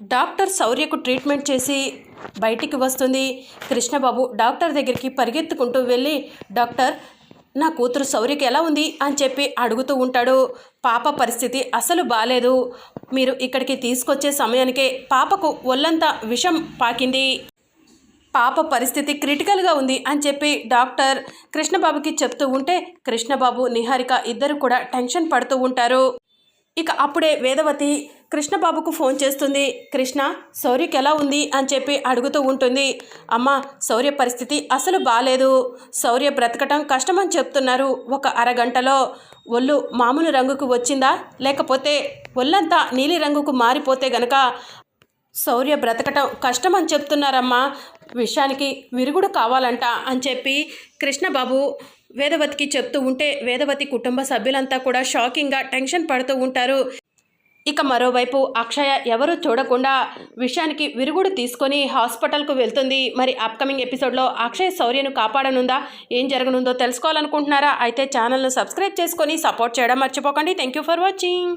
Doctor శౌర్యకు treatment చేసి బయటికి వస్తుంది. కృష్ణబాబు డాక్టర్ దగ్గరికి పరిగెత్తుకుంటూ వెళ్ళి డాక్టర్ నా కూతురు శౌర్యకి ఎలా ఉంది? అని చెప్పి అడుగుతూ ఉంటాడు. పాప పరిస్థితి అసలు బాగాలేదు మీరు ఇక్కడికి తీసుకొచ్చే సమయానికే పాపకు ఒళ్ళంతా విషం పాకింది. పాప పరిస్థితి క్రిటికల్గా ఉంది అని చెప్పి డాక్టర్ కృష్ణబాబుకి చెప్తూ ఉంటే కృష్ణబాబు నిహారిక ఇద్దరు కూడా టెన్షన్ పడుతూ ఉంటారు. ఇక అప్పుడే వేదవతి కృష్ణబాబుకు ఫోన్ చేస్తుంది. కృష్ణ శౌర్యకి ఎలా ఉంది? అని చెప్పి అడుగుతూ ఉంటుంది. అమ్మ శౌర్య పరిస్థితి అసలు బాగాలేదు శౌర్య బ్రతకటం కష్టమని చెప్తున్నారు. ఒక అరగంటలో ఒళ్ళు మామూలు రంగుకు వచ్చిందా? లేకపోతే ఒళ్ళంతా నీలి రంగుకు మారిపోతే గనక శౌర్య బ్రతకటం కష్టమని చెప్తున్నారమ్మా. విషయానికి విరుగుడు కావాలంట అని చెప్పి కృష్ణబాబు వేదవతికి చెప్తూ ఉంటే వేదవతి కుటుంబ సభ్యులంతా కూడా షాకింగ్గా టెన్షన్ పడుతూ ఉంటారు. ఇక మరోవైపు అక్షయ ఎవరు చూడకుండా విషయానికి విరుగుడు తీసుకొని హాస్పిటల్కు వెళ్తుంది. మరి అప్కమింగ్ ఎపిసోడ్లో అక్షయ్ శౌర్యను కాపాడనుందా? ఏం జరగనుందో తెలుసుకోవాలనుకుంటున్నారా? అయితే ఛానల్ను సబ్స్క్రైబ్ చేసుకొని సపోర్ట్ చేయడం మర్చిపోకండి. Thank you for watching.